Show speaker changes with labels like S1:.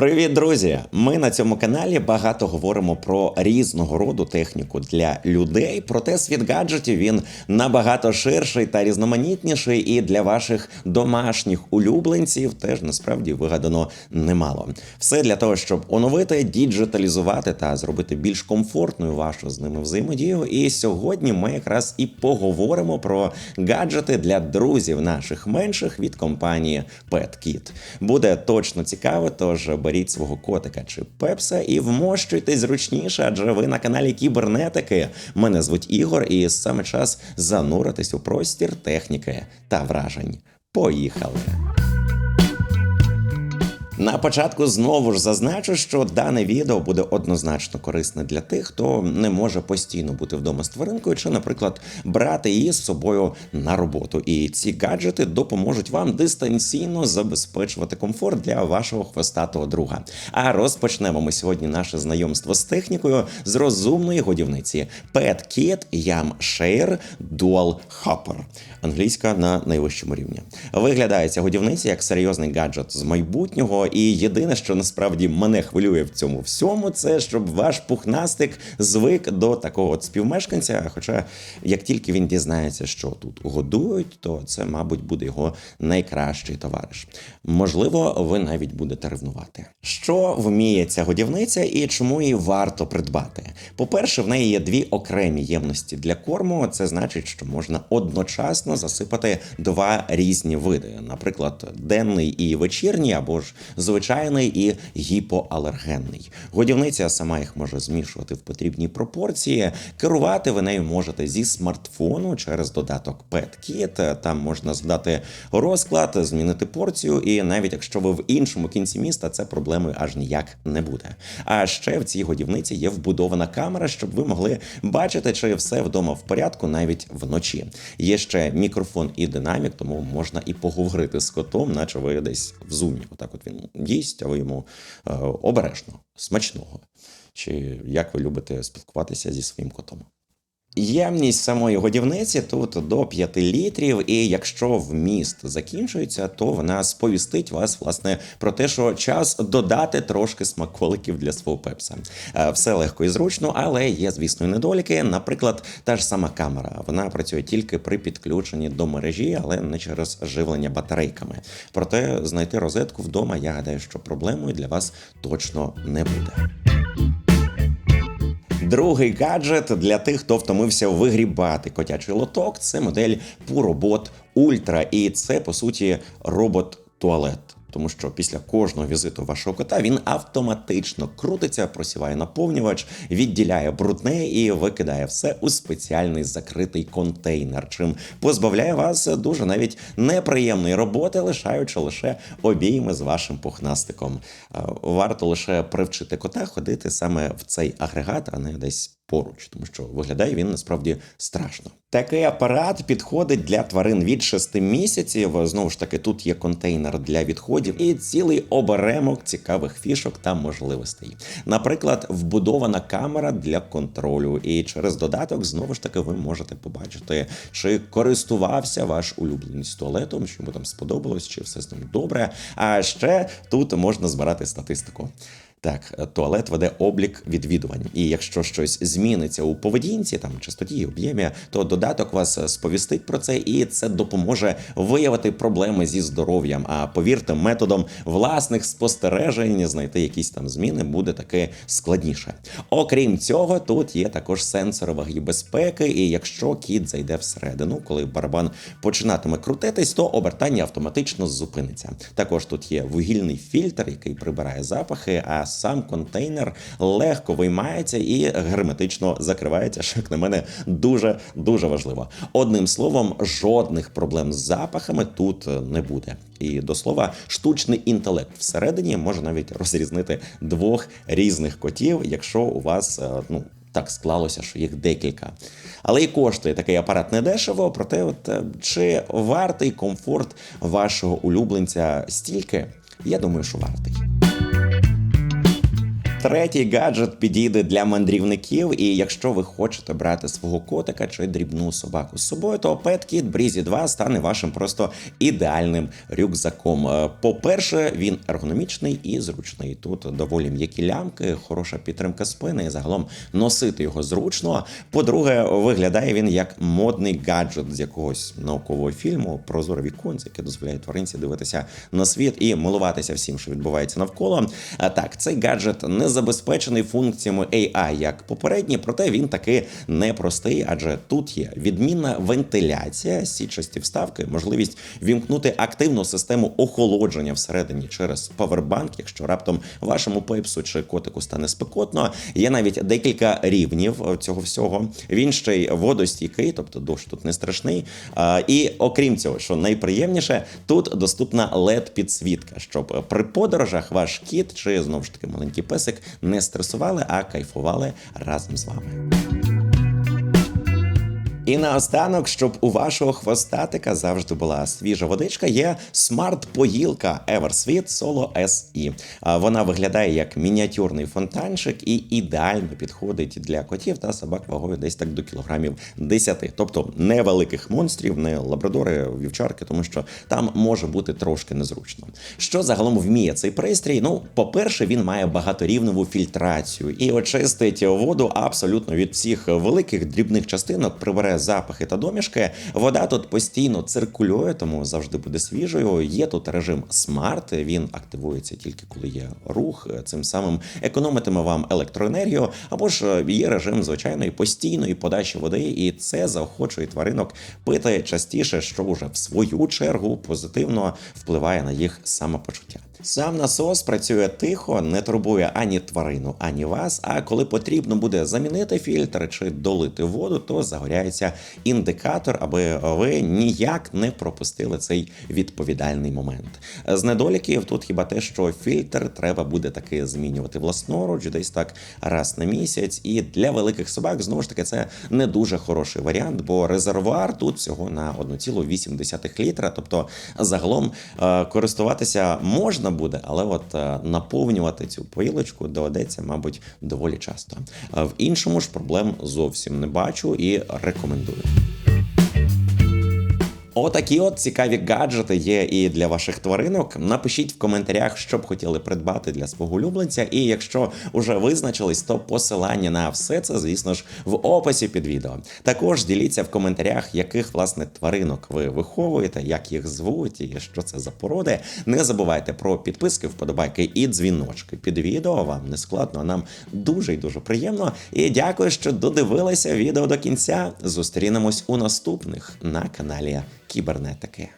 S1: Привіт, друзі! Ми на цьому каналі багато говоримо про різного роду техніку для людей. Проте світ гаджетів він набагато ширший та різноманітніший, і для ваших домашніх улюбленців теж насправді вигадано немало. Все для того, щоб оновити, діджиталізувати та зробити більш комфортною вашу з ними взаємодію. І сьогодні ми якраз і поговоримо про гаджети для друзів наших менших від компанії PetKit. Буде точно цікаво, тож беріть свого котика чи пепса і вмощуйтесь зручніше, адже ви на каналі Кібернетики. Мене звуть Ігор, і саме час зануритись у простір техніки та вражень. Поїхали! На початку знову ж зазначу, що дане відео буде однозначно корисне для тих, хто не може постійно бути вдома з тваринкою, чи, наприклад, брати її з собою на роботу. І ці гаджети допоможуть вам дистанційно забезпечувати комфорт для вашого хвостатого друга. А розпочнемо ми сьогодні наше знайомство з технікою з розумної годівниці PetKit Yam Share Dual Hopper. Англійська на найвищому рівні. Виглядає ця годівниця як серйозний гаджет з майбутнього. І єдине, що насправді мене хвилює в цьому всьому, це щоб ваш пухнастик звик до такого от співмешканця. Хоча, як тільки він дізнається, що тут годують, то це, мабуть, буде його найкращий товариш. Можливо, ви навіть будете ревнувати. Що вміє ця годівниця і чому її варто придбати? По-перше, в неї є дві окремі ємності для корму. Це значить, що можна одночасно засипати два різні види, наприклад, денний і вечірній, або ж звичайний і гіпоалергенний. Годівниця сама їх може змішувати в потрібній пропорції. Керувати ви нею можете зі смартфону через додаток PetKit. Там можна задати розклад, змінити порцію, і навіть якщо ви в іншому кінці міста, це проблеми аж ніяк не буде. А ще в цій годівниці є вбудована камера, щоб ви могли бачити, чи все вдома в порядку навіть вночі. Є ще мікрофон і динамік, тому можна і поговорити з котом, наче ви десь в зумі. Отак, от він їсть, а ви йому е, обережно, смачного. Чи як ви любите спілкуватися зі своїм котом? Ємність самої годівниці тут до 5 літрів, і якщо вміст закінчується, то вона сповістить вас власне про те, що час додати трошки смаколиків для свого пепса. Е, Все легко і зручно, але є, звісно, недоліки. Наприклад, та ж сама камера. Вона працює тільки при підключенні до мережі, але не через живлення батарейками. Проте знайти розетку вдома, я гадаю, що проблемою для вас точно не буде. Другий гаджет для тих, хто втомився вигрібати котячий лоток. Це модель PuroBot Ultra, і це по суті робот-туалет. Тому що після кожного візиту вашого кота він автоматично крутиться, просіває наповнювач, відділяє брудне і викидає все у спеціальний закритий контейнер, чим позбавляє вас дуже навіть неприємної роботи, лишаючи лише обійми з вашим пухнастиком. Е, Варто лише привчити кота ходити саме в цей агрегат, а не десь поруч, тому що виглядає він насправді страшно. Такий апарат підходить для тварин від 6 місяців. Знову ж таки, тут є контейнер для відходів і цілий оберемок цікавих фішок та можливостей. Наприклад, вбудована камера для контролю, і через додаток знову ж таки ви можете побачити, чи користувався ваш улюбленець туалетом, що йому там сподобалось, чи все з ним добре. А ще тут можна збирати статистику. Так, туалет веде облік відвідувань, і якщо щось зміниться у поведінці, там частоті об'ємі, то додаток вас сповістить про це, і це допоможе виявити проблеми зі здоров'ям. А повірте, методом власних спостережень знайти якісь там зміни буде таки складніше. Окрім цього, тут є також сенсори ваги безпеки, і якщо кіт зайде всередину, коли барабан починатиме крутитись, то обертання автоматично зупиниться. Також тут є вугільний фільтр, який прибирає запахи. а сам контейнер легко виймається і герметично закривається, що як на мене дуже дуже важливо. Одним словом, жодних проблем з запахами тут не буде. І до слова, штучний інтелект всередині може навіть розрізнити двох різних котів, якщо у вас ну. Так склалося, що їх декілька. Але і коштує такий апарат недешево, проте, от чи вартий комфорт вашого улюбленця стільки? Я думаю, що вартий. Третій гаджет підійде для мандрівників, і якщо ви хочете брати свого котика чи дрібну собаку з собою, то PetKit Breezy 2 стане вашим просто ідеальним рюкзаком. Е, По-перше, він ергономічний і зручний. Тут доволі м'які лямки, хороша підтримка спини, і загалом носити його зручно. По-друге, виглядає він як модний гаджет з якогось наукового фільму про зорові віконце, яке дозволяє тваринці дивитися на світ і милуватися всім, що відбувається навколо. А так, цей гаджет не забезпечений функціями AI, як попередній, проте він таки непростий, адже тут є відмінна вентиляція, січасті вставки, можливість вімкнути активну систему охолодження всередині через павербанк, якщо раптом вашому пепсу чи котику стане спекотно. Є навіть декілька рівнів цього всього. Він ще й водостійкий, тобто дощ тут не страшний. І окрім цього, що найприємніше, тут доступна led підсвітка, щоб при подорожах ваш кіт чи знову ж таки маленький песик не стресували, а кайфували разом з вами. І наостанок, щоб у вашого хвостатика завжди була свіжа водичка, є смарт-поїлка Eversweet Solo SE. Вона виглядає як мініатюрний фонтанчик і ідеально підходить для котів та собак вагою десь так до кілограмів 10. Тобто не великих монстрів, не лабрадори, вівчарки, тому що там може бути трошки незручно. Що загалом вміє цей пристрій? Ну, по-перше, він має багаторівневу фільтрацію і очистить воду абсолютно від всіх великих дрібних частинок, прибере запахи та домішки. Вода тут постійно циркулює, тому завжди буде свіжою. Є тут режим смарт. Він активується тільки коли є рух. Цим самим економитиме вам електроенергію. Або ж є режим звичайної постійної подачі води, і це заохочує тваринок пити частіше, що вже в свою чергу позитивно впливає на їх самопочуття. Сам насос працює тихо, не турбує ані тварину, ані вас. А коли потрібно буде замінити фільтр чи долити воду, то загоряється індикатор, аби ви ніяк не пропустили цей відповідальний момент. З недоліків тут хіба те, що фільтр треба буде таки змінювати власноруч, десь так раз на місяць. І для великих собак знову ж таки це не дуже хороший варіант, бо резервуар тут всього на 1,8 літра. Тобто загалом е, користуватися можна буде, але от е, наповнювати цю поїлочку доведеться, мабуть, доволі часто. Е, В іншому ж проблем зовсім не бачу і рекомендую. Отакі от цікаві гаджети є і для ваших тваринок. Напишіть в коментарях, що б хотіли придбати для свого улюбленця. І якщо вже визначились, то посилання на все це, звісно ж, в описі під відео. Також діліться в коментарях, яких власне тваринок ви виховуєте, як їх звуть і що це за породи. Не забувайте про підписки, вподобайки і дзвіночки під відео. Вам не складно, а нам дуже і дуже приємно. І дякую, що додивилися відео до кінця. Зустрінемось у наступних на каналі Кібернетики.